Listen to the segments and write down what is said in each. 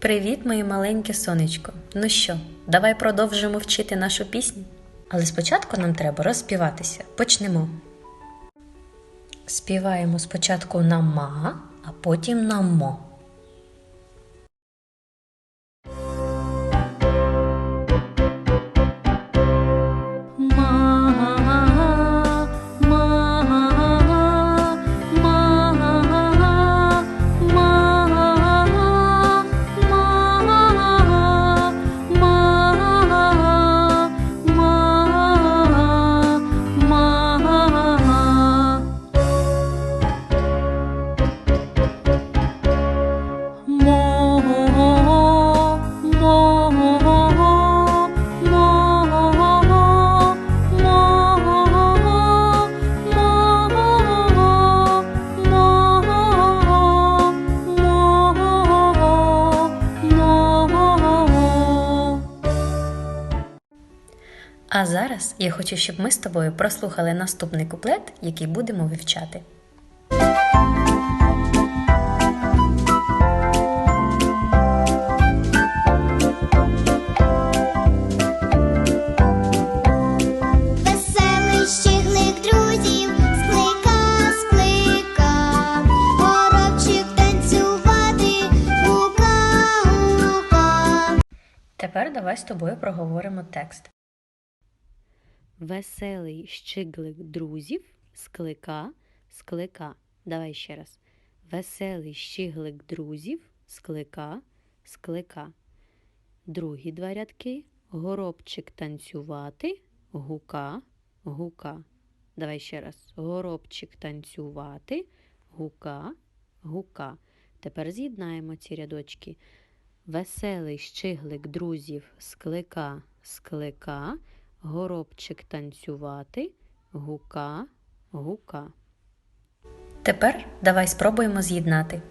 Привіт, моє маленьке сонечко. Ну що, давай продовжимо вчити нашу пісню. Але спочатку нам треба розспіватися. Почнемо. Співаємо спочатку на ма, а потім на мо. А зараз я хочу, щоб ми з тобою прослухали наступний куплет, який будемо вивчати. Тепер давай з тобою проговоримо текст. Веселий щиглик друзів склика, склика. Давай ще раз. Веселий щиглик друзів склика, склика. Другі два рядки. Горобчик танцювати, гука, гука. Давай ще раз. Горобчик танцювати, гука, гука. Тепер з'єднаємо ці рядочки. Веселий щиглик друзів склика, склика. Горобчик танцювати, гука, гука. Тепер давай спробуємо з'єднати.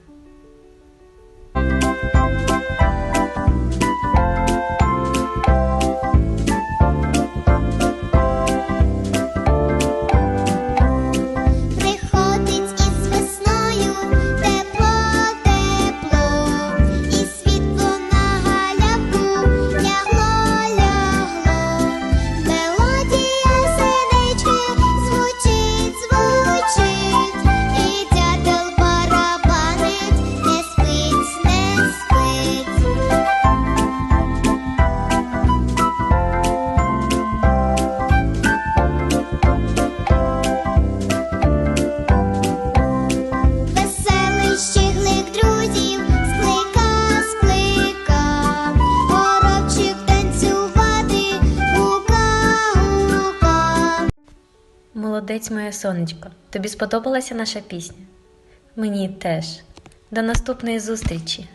Молодець моє сонечко. Тобі сподобалася наша пісня? Мені теж. До наступної зустрічі!